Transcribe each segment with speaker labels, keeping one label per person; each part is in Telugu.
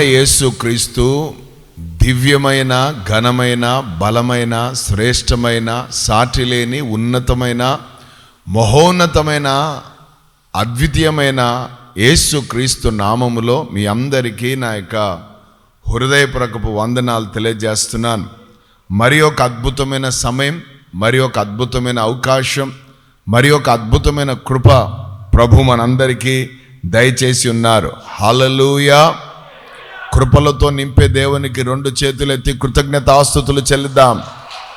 Speaker 1: యేసుక్రీస్తు దివ్యమైన ఘనమైన బలమైన శ్రేష్టమైన సాటిలేని ఉన్నతమైన మహోన్నతమైన అద్వితీయమైన యేసుక్రీస్తు నామములో మీ అందరికీ నా యొక్క హృదయపూర్వకపు వందనాలు తెలియజేస్తున్నాను. మరి ఒక అద్భుతమైన సమయం మరి ఒక అద్భుతమైన అవకాశం మరి ఒక అద్భుతమైన కృప ప్రభు మనందరికీ దయచేసి ఉన్నారు. హలలుయా కృపలతో నింపే దేవునికి రెండు చేతులు ఎత్తి కృతజ్ఞత ఆస్తుతులు చెల్లిద్దాం.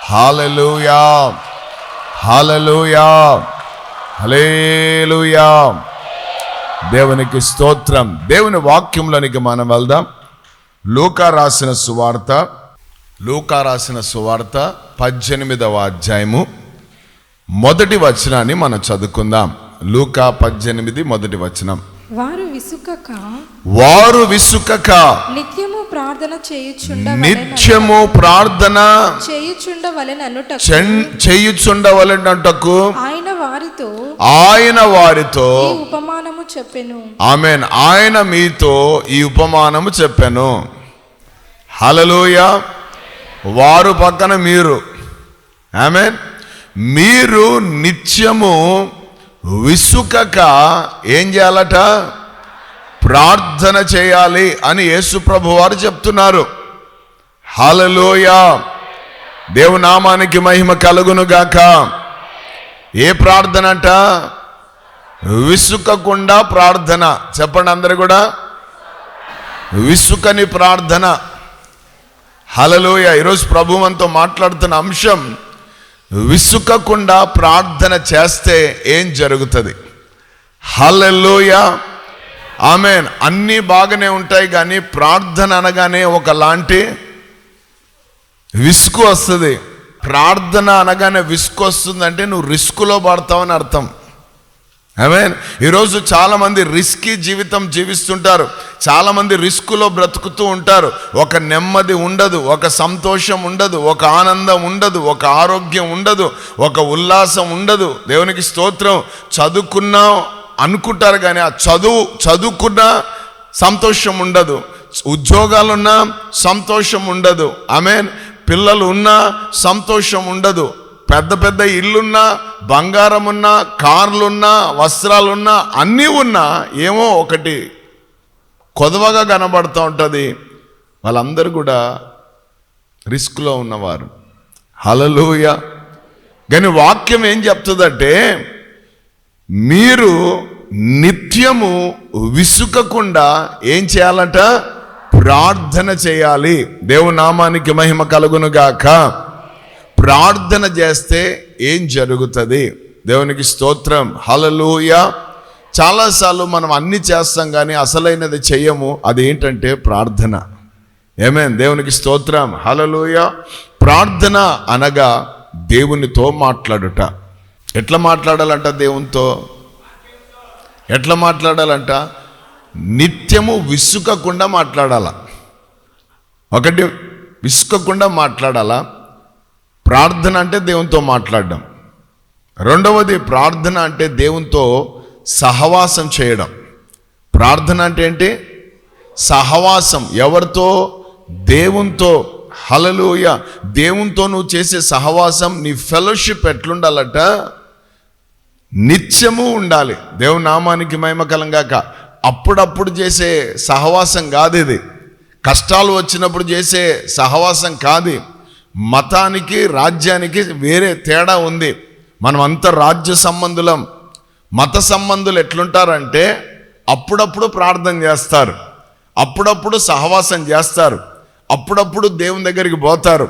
Speaker 1: హాలలుయా హాలలుయా హలేలుయా దేవునికి స్తోత్రం. దేవుని వాక్యంలోనికి మనం వెళ్దాం. లూకా రాసిన సువార్త. లూకా రాసిన సువార్త పద్దెనిమిదవ అధ్యాయము. మొదటి వచనాన్ని మనం చదువుకుందాం. లూకా పద్దెనిమిది మొదటి వచనం.
Speaker 2: వారు విసుకక
Speaker 1: వారు విసుకక
Speaker 2: నిత్యము ప్రార్థన చేయుచుండ
Speaker 1: నిత్యము ప్రార్థన
Speaker 2: చేయుచుండ వలెననుట
Speaker 1: చెన్- చేయుచుండవలెనంటకు
Speaker 2: ఆయన వారితో
Speaker 1: ఆయన వారితో
Speaker 2: ఈ ఉపమానము చెప్పెను.
Speaker 1: ఆమెన్. ఆయన మీతో ఈ ఉపమానము చెప్పాను. హలలోయ వారు పక్కన మీరు. ఆమెన్. మీరు నిత్యము విసుకక ఏం చేయాలట? ప్రార్థన చేయాలి అని యేసుప్రభు వారు చెప్తున్నారు. హలలోయ దేవునామానికి మహిమ కలుగును గాక. ఏ ప్రార్థన అంట? విసుకకుండా ప్రార్థన. చెప్పండి అందరు కూడా. విసుకని ప్రార్థన. హలలోయ ఈరోజు ప్రభు మనతో మాట్లాడుతున్న అంశం విసుకకుండా ప్రార్థన చేస్తే ఏం జరుగుతుంది? హలలోయ ఆమెన్. అన్నీ బాగానే ఉంటాయి కానీ ప్రార్థన అనగానే ఒకలాంటి విసుగు వస్తుంది. ప్రార్థన అనగానే విసుగు వస్తుందంటే నువ్వు రిస్కులో పడతావని అర్థం. మీన్ ఈరోజు చాలామంది రిస్కీ జీవితం జీవిస్తుంటారు. చాలామంది రిస్కులో బ్రతుకుతూ ఉంటారు. ఒక నెమ్మది ఉండదు ఒక సంతోషం ఉండదు ఒక ఆనందం ఉండదు ఒక ఆరోగ్యం ఉండదు ఒక ఉల్లాసం ఉండదు. దేవునికి స్తోత్రం. చదువుకున్నా అనుకుంటారు కానీ ఆ చదువు చదువుకున్న సంతోషం ఉండదు. ఉద్యోగాలున్నా సంతోషం ఉండదు. ఆమెన్ పిల్లలు ఉన్నా సంతోషం ఉండదు. పెద్ద పెద్ద ఇల్లున్నా బంగారం ఉన్నా కార్లున్నా వస్త్రాలున్నా అన్నీ ఉన్నా ఏమో ఒకటి కొదవగా కనబడుతూ ఉంటుంది. వాళ్ళందరూ కూడా రిస్క్లో ఉన్నవారు. హలలోయ కానీ వాక్యం ఏం చెప్తుందంటే మీరు నిత్యము విసుకకుండా ఏం చేయాలంట? ప్రార్థన చేయాలి. దేవు నామానికి మహిమ కలుగును గాక. ప్రార్థన చేస్తే ఏం జరుగుతుంది? దేవునికి స్తోత్రం. హలలూయ చాలాసార్లు మనం అన్ని చేస్తాం కానీ అసలైనది చెయ్యము. అది ఏంటంటే ప్రార్థన. ఏమేన్ దేవునికి స్తోత్రం. హలలోయ ప్రార్థన అనగా దేవునితో మాట్లాడుట. ఎట్లా మాట్లాడాలంట దేవునితో? ఎట్లా మాట్లాడాలంట? నిత్యము విసుకకుండా మాట్లాడాల. ఒకటి విసుకకుండా మాట్లాడాలా. ప్రార్థన అంటే దేవునితో మాట్లాడడం. రెండవది ప్రార్థన అంటే దేవునితో సహవాసం చేయడం. ప్రార్థన అంటే ఏంటి? సహవాసం. ఎవరితో? దేవునితో. హలలోయ దేవునితో నువ్వు చేసే సహవాసం నీ ఫెలోషిప్ ఎట్లుండాలట? నిత్యము ఉండాలి. దేవుని నామానికి మహిమకలంగాక అప్పుడప్పుడు చేసే సహవాసం కాదు ఇది. కష్టాలు వచ్చినప్పుడు చేసే సహవాసం కాదు. మతానికి రాజ్యానికి వేరే తేడా ఉంది. మనం అంత రాజ్య సంబంధులం. మత సంబంధులు ఎట్లుంటారంటే అప్పుడప్పుడు ప్రార్థన చేస్తారు. అప్పుడప్పుడు సహవాసం చేస్తారు. అప్పుడప్పుడు దేవుని దగ్గరికి పోతారు.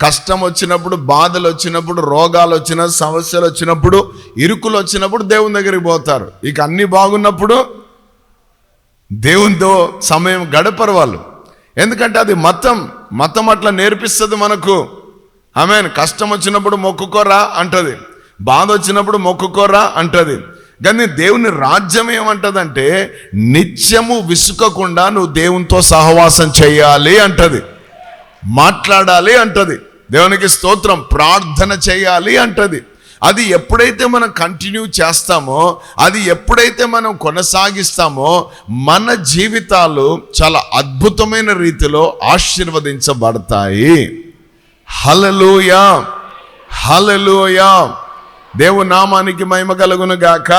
Speaker 1: కష్టం వచ్చినప్పుడు బాధలు వచ్చినప్పుడు రోగాలు వచ్చిన సమస్యలు వచ్చినప్పుడు ఇరుకులు వచ్చినప్పుడు దేవుని దగ్గరికి పోతారు. ఇక అన్ని బాగున్నప్పుడు దేవునితో సమయం గడపరు వాళ్ళు. ఎందుకంటే అది మతం. మతం అట్లా నేర్పిస్తుంది మనకు. ఆమె కష్టం వచ్చినప్పుడు మొక్కుకోరా అంటది. బాధ వచ్చినప్పుడు మొక్కుకోరా అంటది. కానీ దేవుని రాజ్యం ఏమంటదంటే నిత్యము విసుకకుండా నువ్వు దేవునితో సహవాసం చేయాలి అంటది. మాట్లాడాలి అంటది. దేవునికి స్తోత్రం ప్రార్థన చేయాలి అంటది. అది ఎప్పుడైతే మనం కంటిన్యూ చేస్తామో అది ఎప్పుడైతే మనం కొనసాగిస్తామో మన జీవితాలు చాలా అద్భుతమైన రీతిలో ఆశీర్వదించబడతాయి. హలలుయా హలలుయా దేవు నామానికి మహిమ కలుగును గాక.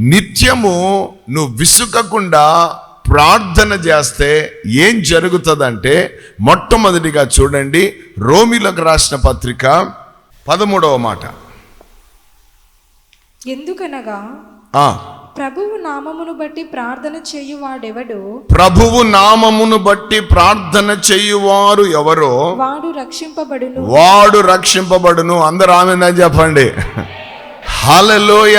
Speaker 1: నిత్యము నువ్వు విసుకకుండా ప్రార్థన చేస్తే ఏం జరుగుతుందంటే మొట్టమొదటిగా చూడండి రోమిలకు రాసిన పత్రిక పదమూడవ మాట.
Speaker 2: ఎందుకనగా
Speaker 1: ఆ,
Speaker 2: ప్రభువు నామమును బట్టి ప్రార్థన చేయువాడెవడు?
Speaker 1: ప్రభువు నామమును బట్టి ప్రార్థన చేయువారు ఎవరో?
Speaker 2: వాడు రక్షింపబడును.
Speaker 1: వాడు రక్షింపబడును. అందరు ఆమె చెప్పండి. హలలోయ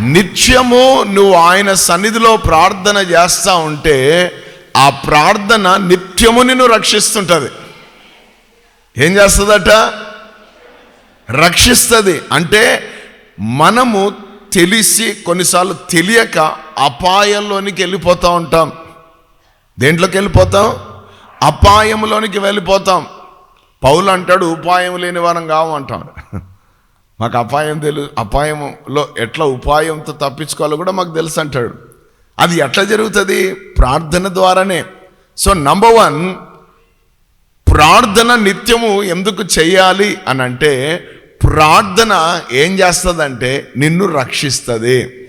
Speaker 1: నిత్యము నువ్వు ఆయన సన్నిధిలో ప్రార్థన చేస్తా ఉంటే ఆ ప్రార్థన నిత్యము నిన్ను రక్షిస్తుంటది. ఏం చేస్తుందట? రక్షిస్తుంది. అంటే మనము తెలిసి కొన్నిసార్లు తెలియక అపాయంలోనికి వెళ్ళిపోతూ ఉంటాం. దేంట్లోకి వెళ్ళిపోతాం? అపాయంలోనికి వెళ్ళిపోతాం. పౌలు అంటాడు ఉపాయం లేని వారం కావు అంటాడు మాకు అపాయం తెలు అపాయంలో ఎట్లా ఉపాయంతో తప్పించుకోవాలో కూడా మాకు తెలుసు అంటాడు. అది ఎట్లా జరుగుతుంది? ప్రార్థన ద్వారానే. సో నంబర్ వన్ ప్రార్థన నిత్యము ఎందుకు చేయాలి అని అంటే ప్రార్థన ఏం చేస్తుందంటే నిన్ను రక్షిస్తుంది.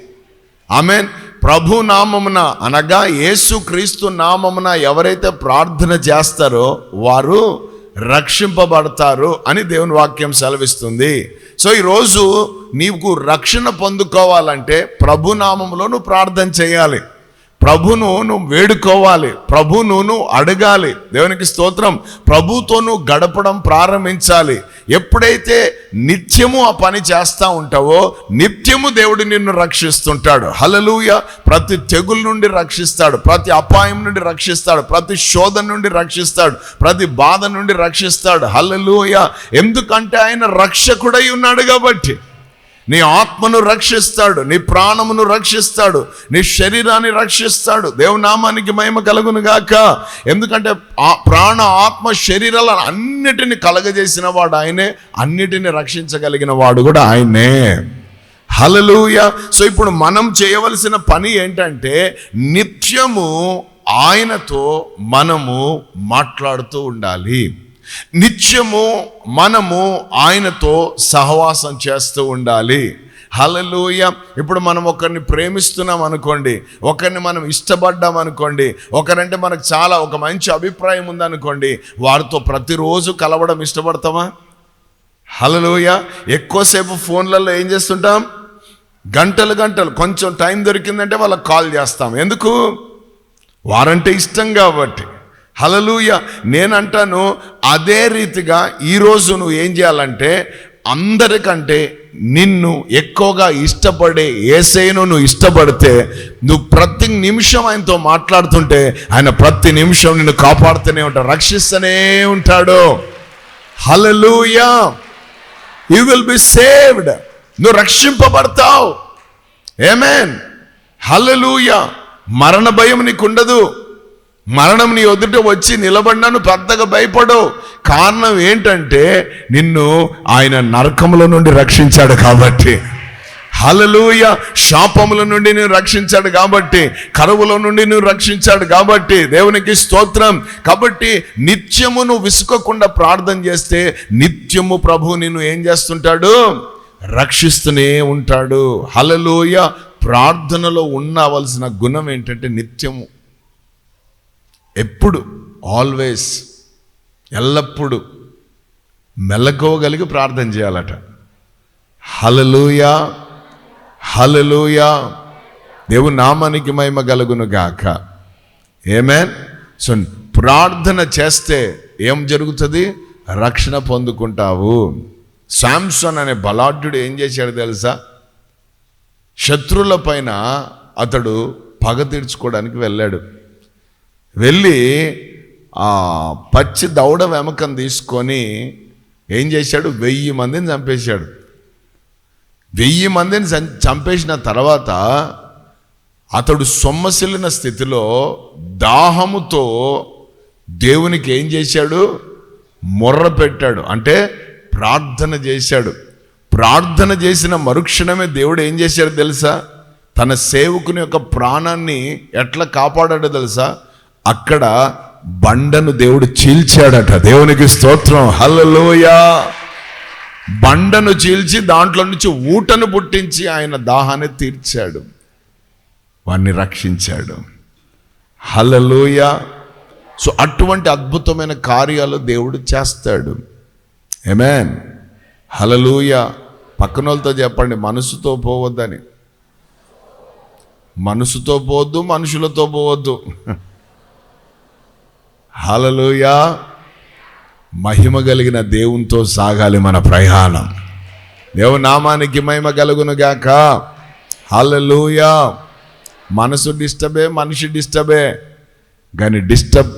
Speaker 1: ఆమె ప్రభు నామమున అనగా యేసు క్రీస్తు నామమున ఎవరైతే ప్రార్థన చేస్తారో వారు రక్షింపబడతారు అని దేవుని వాక్యం సెలవిస్తుంది. సో ఈరోజు నీకు రక్షణ పొందుకోవాలంటే ప్రభునామంలో నువ్వు ప్రార్థన చేయాలి. ప్రభును నువ్వు వేడుకోవాలి. ప్రభును నువ్వు అడగాలి. దేవునికి స్తోత్రం. ప్రభుతో నువ్వు గడపడం ప్రారంభించాలి. ఎప్పుడైతే నిత్యము ఆ పని చేస్తూ ఉంటావో నిత్యము దేవుడు నిన్ను రక్షిస్తుంటాడు. హలలుయ ప్రతి తెగుల నుండి రక్షిస్తాడు. ప్రతి అపాయం నుండి రక్షిస్తాడు. ప్రతి శోధన నుండి రక్షిస్తాడు. ప్రతి బాధ నుండి రక్షిస్తాడు. హలలుయ ఎందుకంటే ఆయన రక్షకుడై ఉన్నాడు కాబట్టి. నీ ఆత్మను రక్షిస్తాడు నీ ప్రాణమును రక్షిస్తాడు నీ శరీరాన్ని రక్షిస్తాడు. దేవునామానికి మహిమ కలుగును గాక. ఎందుకంటే ఆ ప్రాణ ఆత్మ శరీరాల అన్నిటిని కలగజేసిన వాడు ఆయనే అన్నిటిని రక్షించగలిగిన వాడు కూడా ఆయనే. హలలుయ సో ఇప్పుడు మనం చేయవలసిన పని ఏంటంటే నిత్యము ఆయనతో మనము మాట్లాడుతూ ఉండాలి. నిత్యము మనము ఆయనతో సహవాసం చేస్తూ ఉండాలి. హలలోయ ఇప్పుడు మనం ఒకరిని ప్రేమిస్తున్నాం అనుకోండి ఒకరిని మనం ఇష్టపడ్డాం అనుకోండి ఒకరంటే మనకు చాలా ఒక మంచి అభిప్రాయం ఉందనుకోండి వారితో ప్రతిరోజు కలవడం ఇష్టపడతామా? హలలోయ ఎక్కువసేపు ఫోన్లలో ఏం చేస్తుంటాం? గంటలు గంటలు కొంచెం టైం దొరికిందంటే వాళ్ళకి కాల్ చేస్తాం. ఎందుకు? వారంటే ఇష్టం కాబట్టి. హలలుయ నేనంటాను అదే రీతిగా ఈరోజు నువ్వు ఏం చేయాలంటే అందరికంటే నిన్ను ఎక్కువగా ఇష్టపడే ఏసైను నువ్వు ఇష్టపడితే నువ్వు ప్రతి నిమిషం ఆయనతో మాట్లాడుతుంటే ఆయన ప్రతి నిమిషం నిన్ను కాపాడుతూనే ఉంటాడు రక్షిస్తూనే ఉంటాడు. Hallelujah you will be saved నువ్వు రక్షింపబడతావు. ఏమేన్ హల్లెలూయ. మరణ భయం నీకుండదు. మరణం నీ ఎదుట వచ్చి నిలబడినాను పెద్దగా భయపడవు. కారణం ఏంటంటే నిన్ను ఆయన నరకముల నుండి రక్షించాడు కాబట్టి. హలలుయ శాపముల నుండి నేను రక్షించాడు కాబట్టి కరువుల నుండి నువ్వు రక్షించాడు కాబట్టి దేవునికి స్తోత్రం. కాబట్టి నిత్యము నువ్వు విసుకోకుండా ప్రార్థన చేస్తే నిత్యము ప్రభు నిన్ను ఏం చేస్తుంటాడు? రక్షిస్తూనే ఉంటాడు. హలలోయ ప్రార్థనలో ఉండవలసిన గుణం ఏంటంటే నిత్యము. ఎప్పుడు ఆల్వేస్ ఎల్లప్పుడూ మెలకువగలిగి ప్రార్థన చేయాలట. హలలుయా హలలుయా దేవుని నామానికి మహిమ కలుగును గాక. ఏమేన్ సో ప్రార్థన చేస్తే ఏం జరుగుతుంది? రక్షణ పొందుకుంటావు. శాంసన్ అనే బలాఢ్యుడు ఏం చేశాడు తెలుసా? శత్రువుల పైన అతడు పగ తీర్చుకోవడానికి వెళ్ళాడు. వెళ్ళి ఆ పచ్చి దౌడ వెమకం తీసుకొని ఏం చేశాడు? వెయ్యి మందిని చంపేశాడు. వెయ్యి మందిని చం- చంపేసిన తర్వాత అతడు సొమ్మసిల్లిన స్థితిలో దాహముతో దేవునికి ఏం చేశాడు? మొర్ర పెట్టాడు. అంటే ప్రార్థన చేశాడు. ప్రార్థన చేసిన మరుక్షణమే దేవుడు ఏం చేశాడు తెలుసా? తన సేవకుని యొక్క ప్రాణాన్ని ఎట్లా కాపాడాడో తెలుసా? అక్కడ బండను దేవుడు చీల్చాడట. దేవునికి స్తోత్రం. హల్లెలూయా. బండను చీల్చి దాంట్లో నుంచి ఊటను పుట్టించి ఆయన దాహాన్ని తీర్చాడు. వాణ్ణి రక్షించాడు. హలలోయ సో అటువంటి అద్భుతమైన కార్యాలు దేవుడు చేస్తాడు. ఏమేన్ హలలోయ పక్కన వాళ్ళతో చెప్పండి మనసుతో పోవద్దని. మనసుతో పోవద్దు మనుషులతో పోవద్దు. హలలుయా మహిమ కలిగిన దేవునితో సాగాలి మన ప్రయాణం. దేవు నామానికి మహిమ కలుగును గాక. మనసు డిస్టర్బే మనిషి డిస్టర్బే. కానీ డిస్టర్బ్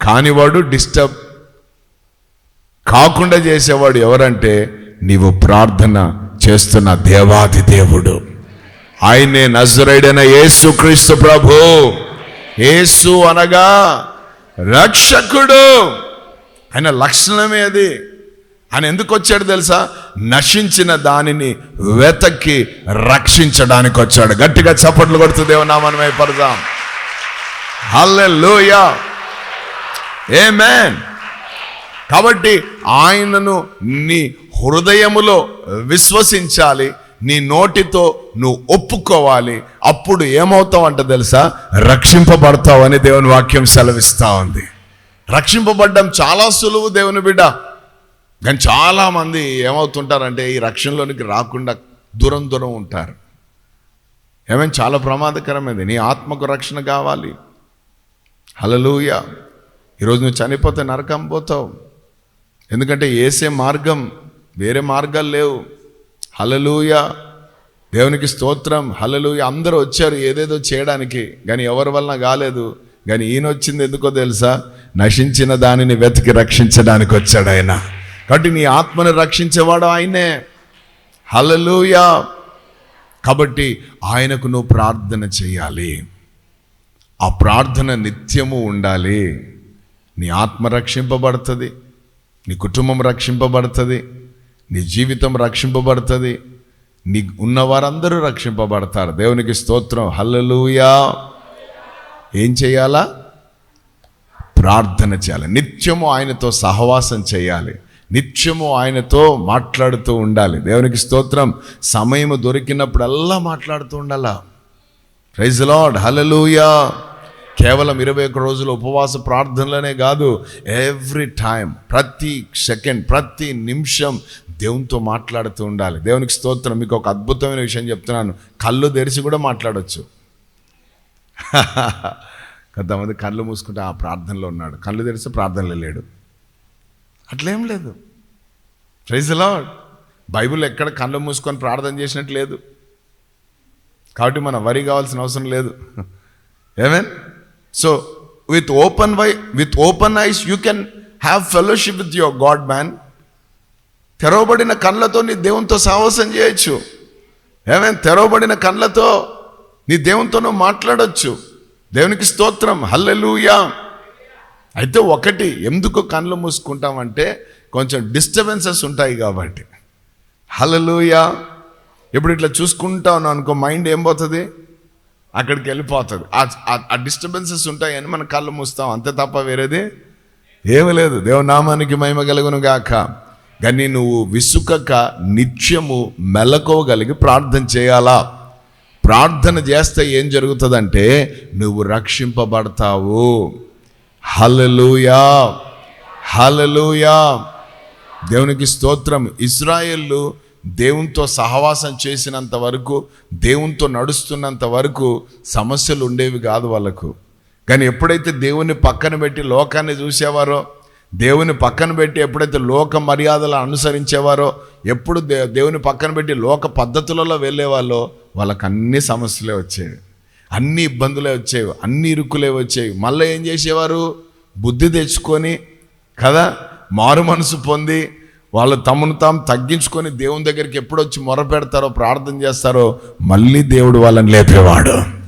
Speaker 1: కానివాడు డిస్టర్బ్ కాకుండా చేసేవాడు ఎవరంటే నీవు ప్రార్థన చేస్తున్న దేవాది దేవుడు. ఆయనే నజరైడైన యేసు క్రీస్తు ప్రభు. యేసు అనగా రక్షకుడు. ఆయన లక్షణమే అది. ఆయన ఎందుకు వచ్చాడు తెలుసా? నశించిన దానిని వెతకి రక్షించడానికి వచ్చాడు. గట్టిగా చప్పట్లు కొడుతూ దేవనామని పడదాం ఏ మ్యాన్ కాబట్టి ఆయనను నీ హృదయములో విశ్వసించాలి. నీ నోటితో నువ్వు ఒప్పుకోవాలి. అప్పుడు ఏమవుతావు అంట తెలుసా? రక్షింపబడతావు అని దేవుని వాక్యం సెలవిస్తూ ఉంది. రక్షింపబడ్డం చాలా సులువు దేవుని బిడ్డ. కానీ చాలామంది ఏమవుతుంటారంటే ఈ రక్షణలోనికి రాకుండా దూరం దూరం ఉంటారు. ఏమైనా చాలా ప్రమాదకరమైంది. నీ ఆత్మకు రక్షణ కావాలి. హలలుయ ఈరోజు నువ్వు చనిపోతే నరకం పోతావు. ఎందుకంటే ఏసే మార్గం వేరే మార్గాలు లేవు. హలలుయ దేవునికి స్తోత్రం. హలలుయ అందరూ వచ్చారు ఏదేదో చేయడానికి కానీ ఎవరి వలన కాలేదు. కానీ ఈయన వచ్చింది ఎందుకో తెలుసా? నశించిన దానిని వెతికి రక్షించడానికి వచ్చాడు ఆయన. కాబట్టి నీ ఆత్మను రక్షించేవాడు ఆయనే. హలలుయ కాబట్టి ఆయనకు నువ్వు ప్రార్థన చేయాలి. ఆ ప్రార్థన నిత్యము ఉండాలి. నీ ఆత్మ రక్షింపబడుతుంది. నీ కుటుంబం రక్షింపబడుతుంది. నీ జీవితం రక్షింపబడుతుంది. నీ ఉన్నవారందరూ రక్షింపబడతారు. దేవునికి స్తోత్రం. హల్లలుయా. ఏం చేయాలా? ప్రార్థన చేయాలి. నిత్యము ఆయనతో సహవాసం చేయాలి. నిత్యము ఆయనతో మాట్లాడుతూ ఉండాలి. దేవునికి స్తోత్రం. సమయం దొరికినప్పుడల్లా మాట్లాడుతూ ఉండాలా? Praise lord. హలలుయా కేవలం ఇరవై ఒక్క రోజుల ఉపవాస ప్రార్థనలనే కాదు. ఎవ్రీ టైం ప్రతి సెకండ్ ప్రతి నిమిషం దేవునితో మాట్లాడుతూ ఉండాలి. దేవునికి స్తోత్రం. మీకు ఒక అద్భుతమైన విషయం చెప్తున్నాను. కళ్ళు తెరిచి కూడా మాట్లాడవచ్చు కొంతమంది కళ్ళు మూసుకుంటే ఆ ప్రార్థనలో ఉన్నాడు. కళ్ళు తెరిచి ప్రార్థనలో లేడు. అట్లేం లేదు. ప్రైజ్ లార్డ్ బైబిల్ ఎక్కడ కళ్ళు మూసుకొని ప్రార్థన చేసినట్టు లేదు. కాబట్టి మనం వరి కావాల్సిన అవసరం లేదు. Amen so with open why with open eyes you can have fellowship with your God man తెరవబడిన కళ్ళతో నీ దేవునితో సాహసం చేయొచ్చు. ఏమేం? తెరవబడిన కళ్ళతో నీ దేవునితోనూ మాట్లాడచ్చు. దేవునికి స్తోత్రం. హల్లెలూయా. అయితే ఒకటి ఎందుకు కళ్ళు మూసుకుంటామంటే కొంచెం డిస్టర్బెన్సెస్ ఉంటాయి కాబట్టి. హల్లెలూయా. ఇప్పుడు ఇట్లా చూసుకుంటా అనుకో మైండ్ ఏం పోతుంది? అక్కడికి వెళ్ళిపోతుంది. ఆ- ఆ- డిస్టర్బెన్సెస్ ఉంటాయని మనం కళ్ళు మూస్తాం. అంతే తప్ప వేరేది ఏమీ లేదు. దేవనామానికి మహిమ కలుగును గాక కానీ నువ్వు విసుకక నిత్యము మెలకోగలిగి ప్రార్థన చేయాలా? ప్రార్థన చేస్తే ఏం జరుగుతుందంటే నువ్వు రక్షింపబడతావు. హలలుయా హలలుయా దేవునికి స్తోత్రం. ఇస్రాయేళ్ళు దేవునితో సహవాసం చేసినంత వరకు దేవునితో నడుస్తున్నంత వరకు సమస్యలు ఉండేవి కాదు వాళ్ళకు. కానీ ఎప్పుడైతే దేవుని పక్కన పెట్టి లోకాన్ని చూసేవారో దేవుని పక్కన పెట్టి ఎప్పుడైతే లోక మర్యాదలు అనుసరించేవారో ఎప్పుడు దే దేవుని పక్కన పెట్టి లోక పద్ధతులలో వెళ్ళేవాళ్ళో వాళ్ళకి అన్ని సమస్యలే వచ్చేవి. అన్ని ఇబ్బందులే వచ్చేవి. అన్ని ఇరుకులే వచ్చేవి. మళ్ళీ ఏం చేసేవారు? బుద్ధి తెచ్చుకొని కదా? మారు మనసు పొంది వాళ్ళు తమను తాము తగ్గించుకొని దేవుని దగ్గరికి ఎప్పుడు వచ్చి మొర పెడతారో ప్రార్థన చేస్తారో మళ్ళీ దేవుడు వాళ్ళని లేపేవాడు.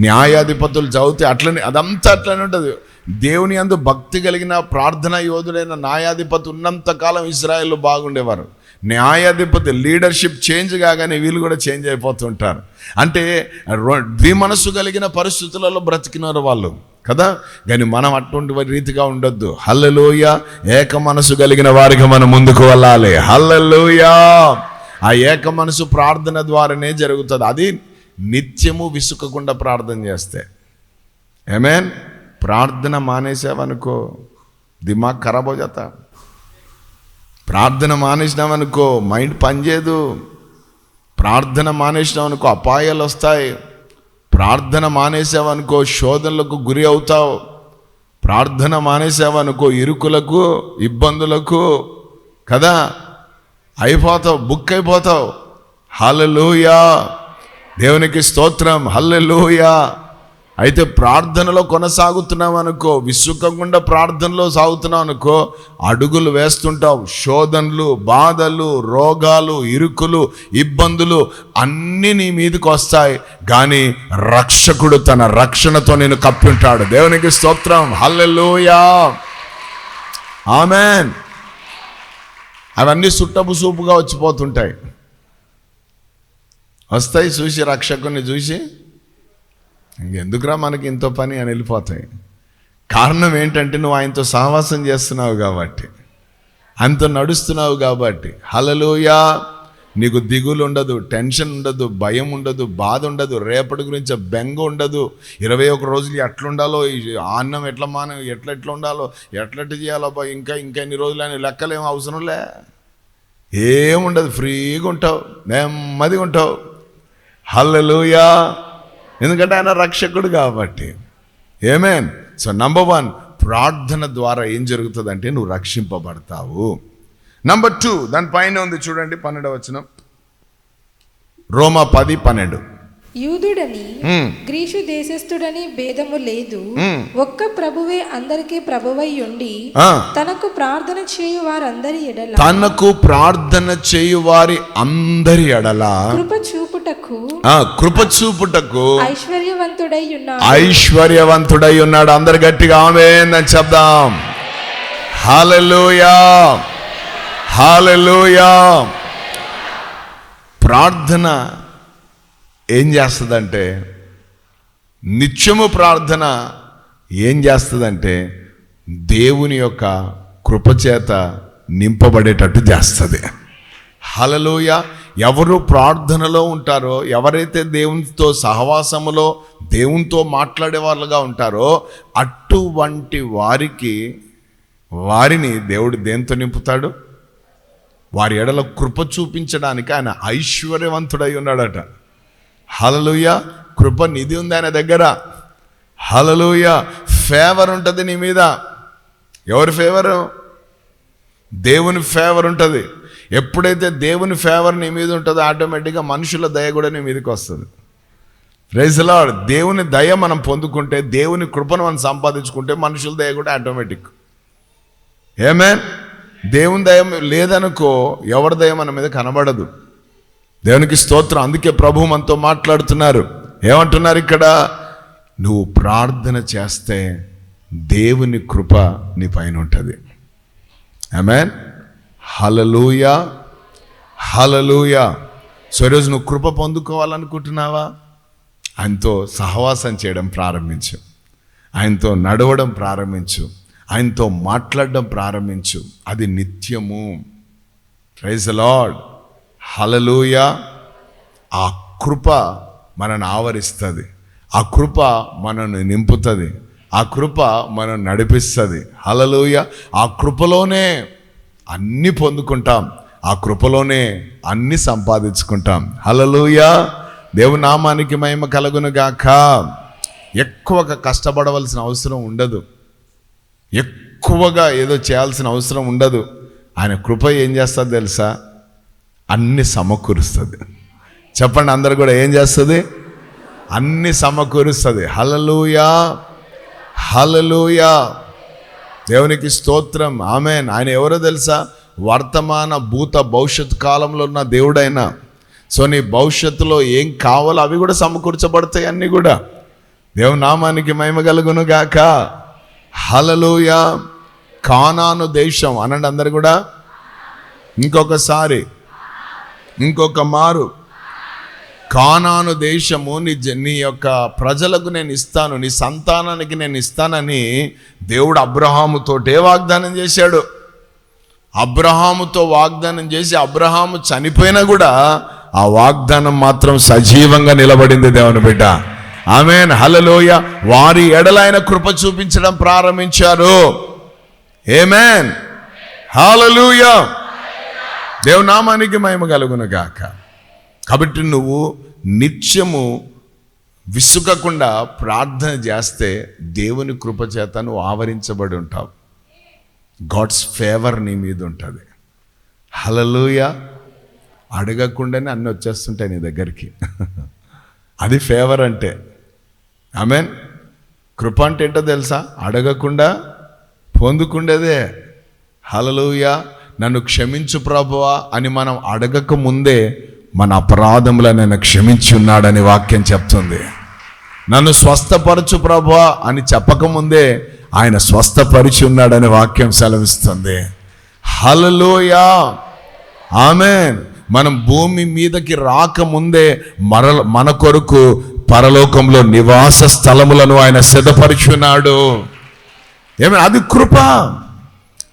Speaker 1: న్యాయాధిపతులు చదివితే అట్లనే అదంతా అట్లనే ఉంటుంది. దేవుని అందు భక్తి కలిగిన ప్రార్థన యోధుడైన న్యాయాధిపతి ఉన్నంత కాలం ఇజ్రాయెల్ బాగుండేవారు. న్యాయాధిపతి లీడర్షిప్ చేంజ్ కాగానే వీళ్ళు కూడా చేంజ్ అయిపోతుంటారు. అంటే రొ- ద్విమనస్సు కలిగిన పరిస్థితులలో బ్రతికినారు వాళ్ళు. కదా? కానీ మనం అటువంటి రీతిగా ఉండొద్దు. హల్లలోయ! ఏక మనసు కలిగిన వారికి మనం ముందుకు వెళ్ళాలి. హల్లలోయ! ఆ ఏక మనసు ప్రార్థన ద్వారానే జరుగుతుంది. అది నిత్యము విసుకకుండా ప్రార్థన చేస్తే. ఏమేన్ ప్రార్థన మానేసావనుకో దిమాగ్ ఖరాబ్ అవుతా ప్రార్థన మానేసినామనుకో మైండ్ పనిచేయదు. ప్రార్థన మానేసినామనుకో అపాయాలు వస్తాయి ప్రార్థన మానేసావనుకో శోధనలకు గురి అవుతావు. ప్రార్థన మానేసావనుకో ఇరుకులకు ఇబ్బందులకు కదా? అయిపోతావు బుక్ అయిపోతావు. హల్లెలూయా. దేవునికి స్తోత్రం. హల్లెలూయా. అయితే ప్రార్థనలో కొనసాగుతున్నాం అనుకో విసుకకుండా ప్రార్థనలో సాగుతున్నాం అనుకో అడుగులు వేస్తుంటావు. శోధనలు బాధలు రోగాలు ఇరుకులు ఇబ్బందులు అన్నీ నీ మీదకి వస్తాయి. కానీ రక్షకుడు తన రక్షణతో నేను కప్పి ఉంటాడు దేవునికి స్తోత్రం. హల్లెలూయా. ఆమెన్. అవన్నీ సుట్టపు సూపుగా వచ్చిపోతుంటాయి. వస్తాయి చూసి రక్షకుని చూసి. ఇంకెందుకురా మనకి ఇంతో పని అని వెళ్ళిపోతాయి. కారణం ఏంటంటే నువ్వు ఆయనతో సహవాసం చేస్తున్నావు కాబట్టి ఆయనతో నడుస్తున్నావు కాబట్టి. హలలోయా నీకు దిగులు ఉండదు టెన్షన్ ఉండదు భయం ఉండదు బాధ ఉండదు రేపటి గురించి బెంగ ఉండదు. ఇరవై ఒక రోజులు ఎట్లుండాలో ఈ అన్నం ఎట్లా మానం ఎట్లా ఎట్లా ఉండాలో ఎట్లెట్లా చేయాలో ఇంకా ఇంకా ఎన్ని రోజులు అని లెక్కలేం అవసరంలే ఏముండదు ఫ్రీగా ఉంటావు నెమ్మదిగా ఉంటావు. హల్లలుయా! ఎందుకంటే ఆయన రక్షకుడు కాబట్టి. ఏమేన్ సో నంబర్ వన్ ప్రార్థన ద్వారా ఏం జరుగుతుందంటే నువ్వు రక్షింపబడతావు. నంబర్ టూ దాని పైన ఉంది చూడండి పన్నెండవ వచనం. రోమా పది పన్నెండు.
Speaker 2: యూదుడని
Speaker 1: మ్మ్.
Speaker 2: గ్రీసు దేశస్థుడని భేదము లేదు.
Speaker 1: మ్మ్.
Speaker 2: ఒక్క ప్రభువే అందరికీ ప్రభువై ఉండి తనకు ప్రార్థన చేయు వారందరి ఎడల
Speaker 1: తనకు ప్రార్థన చేయు వారి అందరి ఎడల
Speaker 2: కృప చూపుటకు
Speaker 1: ఆ, కృప చూపుటకు
Speaker 2: ఐశ్వర్యవంతుడై ఉన్నాడు
Speaker 1: ఐశ్వర్యవంతుడై ఉన్నాడు అందరు గట్టిగా ఆమెన్ చెప్దాం. హాలెలూయా హాలెలూయా ప్రార్థన ఏం చేస్తుందంటే నిత్యము ప్రార్థన ఏం చేస్తుందంటే దేవుని యొక్క కృపచేత నింపబడేటట్టు చేస్తుంది. హలలోయ ఎవరు ప్రార్థనలో ఉంటారో ఎవరైతే దేవునితో సహవాసములో దేవునితో మాట్లాడే వాళ్ళుగా ఉంటారో అటువంటి వారికి వారిని దేవుడు దేంతో నింపుతాడు? వారి ఎడల కృప చూపించడానికి ఆయన ఐశ్వర్యవంతుడై ఉన్నాడట. హలలుయ కృప నిధి ఉంది ఆయన దగ్గర. హలలుయ ఫేవర్ ఉంటుంది నీ మీద. ఎవరి ఫేవరు దేవుని ఫేవర్ ఉంటుంది. ఎప్పుడైతే దేవుని ఫేవర్ నీ మీద ఉంటుందో ఆటోమేటిక్గా మనుషుల దయ కూడా నీ మీదకి వస్తుంది. ప్రైజ్లా దేవుని దయ మనం పొందుకుంటే దేవుని కృపను మనం సంపాదించుకుంటే మనుషుల దయ కూడా ఆటోమేటిక్ ఏమే దేవుని దయ లేదనుకో ఎవరి దయ మన మీద కనబడదు. దేవునికి స్తోత్రం. అందుకే ప్రభు మనతో మాట్లాడుతున్నారు. ఏమంటున్నారు ఇక్కడ? నువ్వు ప్రార్థన చేస్తే దేవుని కృప నీ పైన ఉంటుంది. ఆమెన్ హలలుయా హలలుయా సో ఈరోజు నువ్వు కృప పొందుకోవాలనుకుంటున్నావా? ఆయనతో సహవాసం చేయడం ప్రారంభించు. ఆయనతో నడవడం ప్రారంభించు. ఆయనతో మాట్లాడడం ప్రారంభించు. అది నిత్యము. ప్రైజ్ లార్డ్ హలలూయ ఆ కృప మనను ఆవరిస్తుంది. ఆ కృప మనను నింపుతుంది. ఆ కృప మనం నడిపిస్తుంది. హలలుయ ఆ కృపలోనే అన్ని పొందుకుంటాం. ఆ కృపలోనే అన్ని సంపాదించుకుంటాం. హలలుయ దేవునామానికి మహిమ కలుగును గాక. ఎక్కువగా కష్టపడవలసిన అవసరం ఉండదు. ఎక్కువగా ఏదో చేయాల్సిన అవసరం ఉండదు. ఆయన కృప ఏం చేస్తుంది తెలుసా? అన్ని సమకూరుస్తుంది. చెప్పండి అందరు కూడా ఏం చేస్తుంది? అన్ని సమకూరుస్తుంది. హలలుయా హలలుయా దేవునికి స్తోత్రం. ఆమెన్. ఆయన ఎవరో తెలుసా? వర్తమాన భూత భవిష్యత్ కాలంలో ఉన్న దేవుడైనా. సో నీ భవిష్యత్తులో ఏం కావాలో అవి కూడా సమకూర్చబడతాయి అన్నీ కూడా. దేవు నామానికి మహిమ కలుగును గాక. హలలుయ కానాను దేశం. అనండి అందరు కూడా. ఇంకొకసారి. ఇంకొక మారు. కానాను దేశము నీ జ- నీ యొక్క ప్రజలకు నేను ఇస్తాను నీ సంతానానికి నేను ఇస్తానని దేవుడు అబ్రహాముతోటే వాగ్దానం చేశాడు. అబ్రహాముతో వాగ్దానం చేసి అబ్రహాము చనిపోయినా కూడా ఆ వాగ్దానం మాత్రం సజీవంగా నిలబడింది దేవుని బిడ్డ. ఆమెన్. హలలోయ వారి ఎడలైన కృప చూపించడం ప్రారంభించారు. ఏమేన్? హలలుయ దేవునామానికి మహిమ కలుగును గాక. కాబట్టి నువ్వు నిత్యము విసుకకుండా ప్రార్థన చేస్తే దేవుని కృపచేత నువ్వు ఆవరించబడి ఉంటావు. గాడ్స్ ఫేవర్ నీ మీద ఉంటుంది. హలలుయ అడగకుండానే అన్నీ వచ్చేస్తుంటాయి నీ దగ్గరికి. అది ఫేవర్ అంటే. మీన్ కృప అంటే ఏంటో తెలుసా? అడగకుండా పొందుకుండేదే. హలలుయ నన్ను క్షమించు ప్రభువా అని మనం అడగక ముందే మన అపరాధములను నేను క్షమించి ఉన్నాడని వాక్యం చెప్తుంది. నన్ను స్వస్థపరచు ప్రభా అని చెప్పకముందే ఆయన స్వస్థపరిచి ఉన్నాడని వాక్యం సెలవిస్తుంది. Hallelujah amen. మనం భూమి మీదకి రాకముందే మరల మన కొరకు పరలోకంలో నివాస స్థలములను ఆయన సిద్ధపరుచున్నాడు ఏమైనా అది కృప.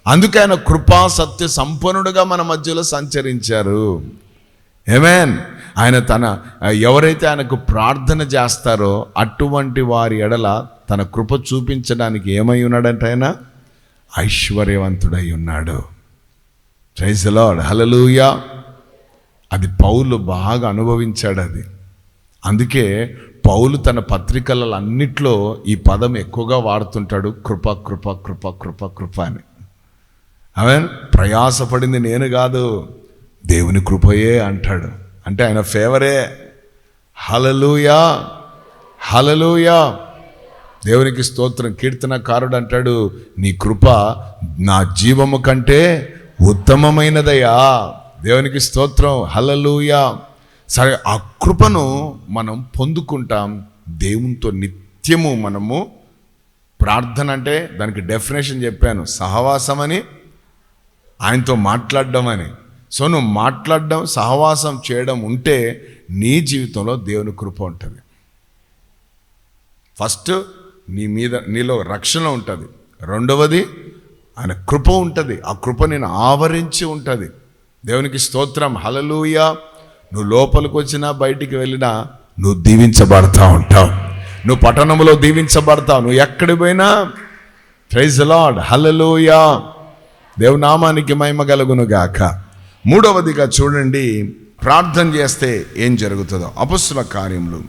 Speaker 1: అందుకే ఆయన కృపా సత్య సంపన్నుడుగా మన మధ్యలో సంచరించారు. ఏమేన్ ఆయన తన ఎవరైతే ఆయనకు ప్రార్థన చేస్తారో అటువంటి వారి ఎడల తన కృప చూపించడానికి ఏమై ఉన్నాడంటే ఆయన? ఐశ్వర్యవంతుడై ఉన్నాడు. ప్రైజ్ లార్డ్ హలలుయా అది పౌలు బాగా అనుభవించాడు అది. అందుకే పౌలు తన పత్రికలలో అన్నిట్లో ఈ పదం ఎక్కువగా వాడుతుంటాడు కృప కృప కృప కృప కృప అని. అవే ప్రయాసపడింది నేను కాదు. దేవుని కృపయే అంటాడు. అంటే ఆయన ఫేవరే. హలలుయా హలలుయా దేవునికి స్తోత్రం. కీర్తనకారుడు అంటాడు నీ కృప నా జీవము కంటే ఉత్తమమైనదయ్యా. దేవునికి స్తోత్రం. హలలుయా సరే ఆ కృపను మనం పొందుకుంటాం. దేవునితో నిత్యము మనము ప్రార్థన అంటే దానికి డెఫినేషన్ చెప్పాను. సహవాసం అని ఆయనతో మాట్లాడడం అని. సో నువ్వు మాట్లాడడం సహవాసం చేయడం ఉంటే నీ జీవితంలో దేవుని కృప ఉంటుంది. ఫస్ట్ నీ మీద నీలో రక్షణ ఉంటుంది. రెండవది ఆయన కృప ఉంటుంది. ఆ కృప నేను ఆవరించి ఉంటుంది. దేవునికి స్తోత్రం. హలలుయ నువ్వు లోపలికి వచ్చినా బయటికి వెళ్ళినా నువ్వు దీవించబడతా ఉంటావు. నువ్వు పట్టణంలో దీవించబడతావు. నువ్వు ఎక్కడికి పోయినా ప్రైజ్ లాడ్ హలలుయా దేవునామానికి మహిమ కలుగును గాక. మూడవదిగా చూడండి ప్రార్థన చేస్తే ఏం జరుగుతుందో అపస్సుల కార్యములు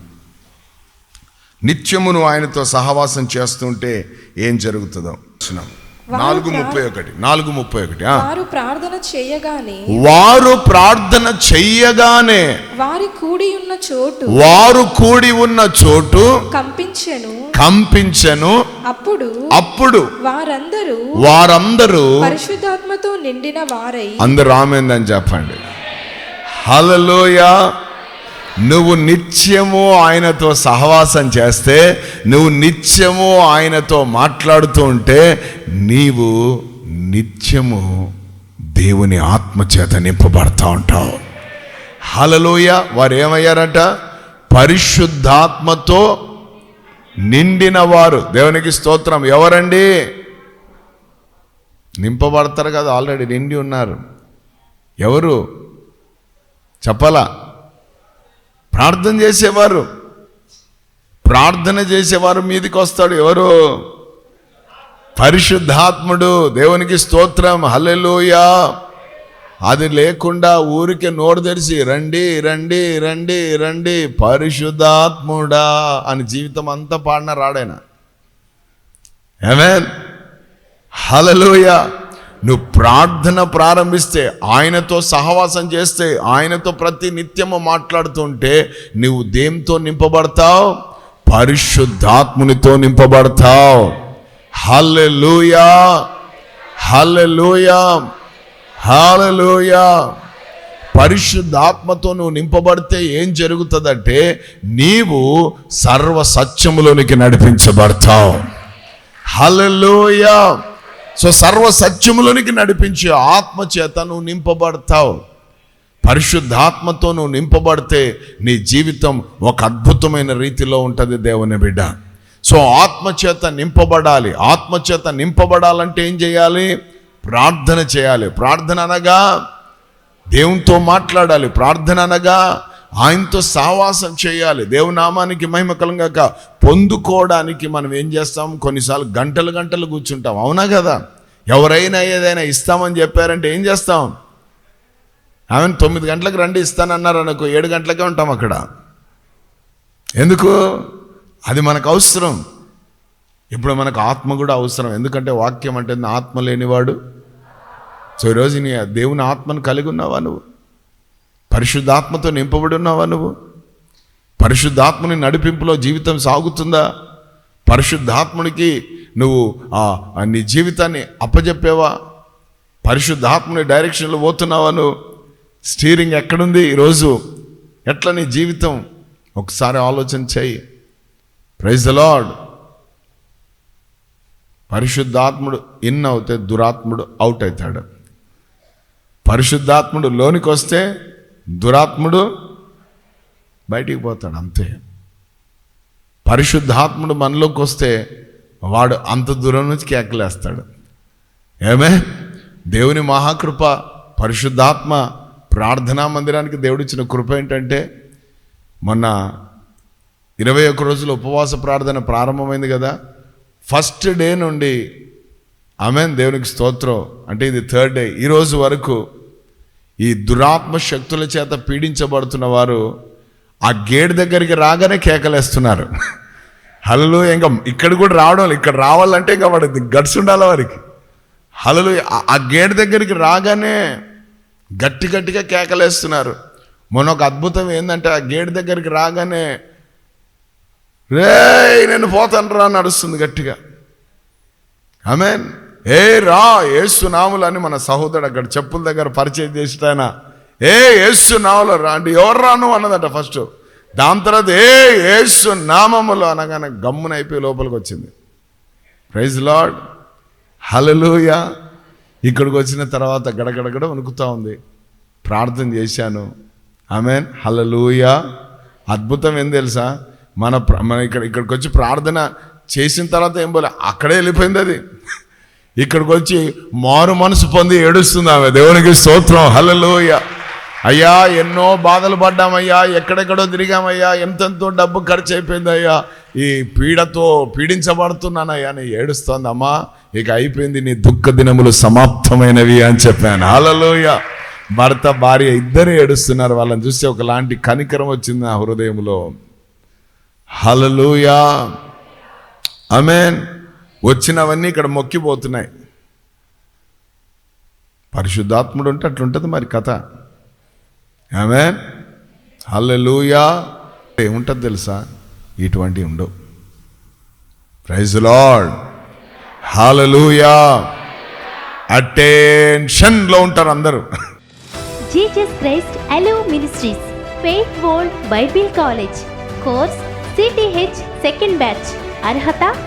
Speaker 1: నిత్యమును ఆయనతో సహవాసం చేస్తుంటే ఏం జరుగుతుందో చూస్తున్నాం. నాలుగు ముప్పై ఒకటి నాలుగు ముప్పై ఒకటి.
Speaker 2: వారు ప్రార్థన చేయగానే
Speaker 1: వారు ప్రార్థన చెయ్యగానే
Speaker 2: వారి కూడి ఉన్న చోటు
Speaker 1: వారు కూడి ఉన్న చోటు
Speaker 2: కంపించెను.
Speaker 1: కంపించెను.
Speaker 2: అప్పుడు
Speaker 1: అప్పుడు
Speaker 2: వారందరూ
Speaker 1: వారందరూ
Speaker 2: పరిశుద్ధాత్మతో నిండిన వారై
Speaker 1: అందరూ ఆమెందని చెప్పండి. హలలోయ నువ్వు నిత్యము ఆయనతో సహవాసం చేస్తే నువ్వు నిత్యము ఆయనతో మాట్లాడుతూ ఉంటే నీవు నిత్యము దేవుని ఆత్మచేత నింపబడతా ఉంటావు. హలలోయ వారు ఏమయ్యారట పరిశుద్ధాత్మతో నిండిన వారు. దేవునికి స్తోత్రం. ఎవరండి? నింపబడతారు కదా ఆల్రెడీ నిండి ఉన్నారు. ఎవరు? చెప్పాలా? ప్రార్థన చేసేవారు. ప్రార్థన చేసేవారు మీదికి వస్తాడు. ఎవరు? పరిశుద్ధాత్ముడు. దేవునికి స్తోత్రం. హల్లెలూయా. అది లేకుండా ఊరికే నోరు తెరిచి రండి రండి రండి రండి. పరిశుద్ధాత్ముడా అని జీవితం అంతా పాడిన రాడైనా. ఏమేన్ హలలోయ నువ్వు ప్రార్థన ప్రారంభిస్తే ఆయనతో సహవాసం చేస్తే ఆయనతో ప్రతి నిత్యము మాట్లాడుతుంటే నువ్వు దేంతో నింపబడతావు? పరిశుద్ధాత్మునితో నింపబడతావు. హల్లెలూయా! హల్లెలూయా! హల్లెలూయా! పరిశుద్ధాత్మతో నువ్వు నింపబడితే ఏం జరుగుతుందంటే నీవు సర్వ సత్యములోనికి నడిపించబడతావు. హల్లెలూయా! సో సర్వ సత్యములోనికి నడిపించే ఆత్మ చేత నువ్వు నింపబడతావు. పరిశుద్ధాత్మతో నువ్వు నింపబడితే నీ జీవితం ఒక అద్భుతమైన రీతిలో ఉంటుంది దేవుని బిడ్డ. సో ఆత్మ చేత నింపబడాలి. ఆత్మచేత నింపబడాలంటే ఏం చేయాలి? ప్రార్థన చేయాలి. ప్రార్థన అనగా దేవునితో మాట్లాడాలి. ప్రార్థన అనగా ఆయనతో సావాసం చేయాలి. దేవునామానికి మహిమ కలంగాక పొందుకోవడానికి మనం ఏం చేస్తాం? కొన్నిసార్లు గంటలు గంటలు కూర్చుంటాం. అవునా కదా? ఎవరైనా ఏదైనా ఇస్తామని చెప్పారంటే ఏం చేస్తాం? ఆమె తొమ్మిది గంటలకు రండి ఇస్తానన్నారు అనుకో ఏడు గంటలకే ఉంటాం అక్కడ. ఎందుకు? అది మనకు అవసరం. ఇప్పుడు మనకు ఆత్మ కూడా అవసరం. ఎందుకంటే వాక్యం అంటే ఆత్మ లేనివాడు. సో ఈరోజు నీ దేవుని ఆత్మను కలిగి ఉన్నావా నువ్వు? పరిశుద్ధాత్మతో నింపబడి ఉన్నావా నువ్వు? పరిశుద్ధాత్మని నడిపింపులో జీవితం సాగుతుందా? పరిశుద్ధాత్మునికి నువ్వు ఆ, నీ జీవితాన్ని అప్పజెప్పేవా? పరిశుద్ధాత్మని డైరెక్షన్లో పోతున్నావా నువ్వు? స్టీరింగ్ ఎక్కడుంది ఈరోజు? ఎట్లా నీ జీవితం? ఒకసారి ఆలోచన చేయి. ప్రైజ్ ద లాడ్ పరిశుద్ధాత్ముడు ఇన్ అవుతే దురాత్ముడు అవుట్ అవుతాడు. పరిశుద్ధాత్ముడు లోనికి వస్తే దురాత్ముడు బయటికి పోతాడు అంతే. పరిశుద్ధాత్ముడు మనలోకి వస్తే వాడు అంత దూరం నుంచి కేకలేస్తాడు. ఏమే? దేవుని మహాకృప పరిశుద్ధాత్మ ప్రార్థనా మందిరానికి దేవుడిచ్చిన కృప ఏంటంటే మొన్న ఇరవై ఒక్క రోజులు ఉపవాస ప్రార్థన ప్రారంభమైంది కదా. ఫస్ట్ డే నుండి ఆమెన్ దేవునికి స్తోత్రం. అంటే ఇది థర్డ్ డే. ఈరోజు వరకు ఈ దురాత్మ శక్తుల చేత పీడించబడుతున్న వారు ఆ గేట్ దగ్గరికి రాగానే కేకలేస్తున్నారు. హలలు ఇంకా ఇక్కడ కూడా రావడం ఇక్కడ రావాలంటే ఇంకా వాడి గట్స్ ఉండాలి వారికి. హలలు ఆ గేట్ దగ్గరికి రాగానే గట్టి గట్టిగా కేకలేస్తున్నారు. మొన్న ఒక అద్భుతం ఏంటంటే ఆ గేట్ దగ్గరికి రాగానే రే నేను పోతాను రా నడుస్తుంది గట్టిగా. ఆమెన్. ఏ రా ఏసునాములు అని మన సహోదరుడు అక్కడ చెప్పుల దగ్గర పరిచయం చేసిటాయన ఏ ఏసు నాములు రా అంటే ఎవరు రాను అన్నదట ఫస్ట్. దాని తర్వాత ఏ ఏసు నామములు అనగానే గమ్మున అయిపోయి లోపలికి వచ్చింది. Praise lord. హలలుయ ఇక్కడికి వచ్చిన తర్వాత గడగడగడ వణుకుతా ఉంది. ప్రార్థన చేశాను. ఆమెన్. హలలుయ అద్భుతం ఏం తెలుసా? మన ప్ర- మన ఇక్కడ ఇక్కడికి వచ్చి ప్రార్థన చేసిన తర్వాత ఏం పోలే అక్కడే వెళ్ళిపోయింది అది. ఇక్కడికి వచ్చి మారు మనసు పొంది ఏడుస్తుంది ఆమె. దేవునికి స్తోత్రం. హలలోయ అయ్యా ఎన్నో బాధలు పడ్డామయ్యా. ఎక్కడెక్కడో తిరిగామయ్యా. ఎంతెంతో డబ్బు ఖర్చు అయిపోయింది అయ్యా ఈ పీడతో పీడించబడుతున్నానయ్యా. అని ఏడుస్తోందమ్మా. ఇక అయిపోయింది నీ దుఃఖ దినములు సమాప్తమైనవి అని చెప్పాను. హలలోయ భర్త భార్య ఇద్దరు ఏడుస్తున్నారు. వాళ్ళని చూస్తే ఒకలాంటి కనికరం వచ్చింది నా హృదయంలో. హలలుయా అమెన్ వచ్చినవన్నీ ఇక్కడ మొక్కిపోతున్నాయి. పరిశుద్ధాత్ముడు ఉంటే అట్లుంటుంది మరి కథ. ఆమె హల్లెలూయా ఏముంటుంది తెలుసా? ఇటువంటివి ఉండవు. ప్రైజ్ లార్డ్ హల్లెలూయా అటెన్షన్లో ఉంటారు అందరూ.
Speaker 3: జీజస్ క్రైస్ట్ అలో ministries faith world bible college course C T H second batch అర్హత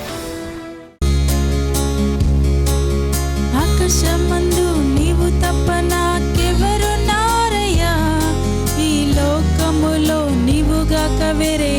Speaker 3: have it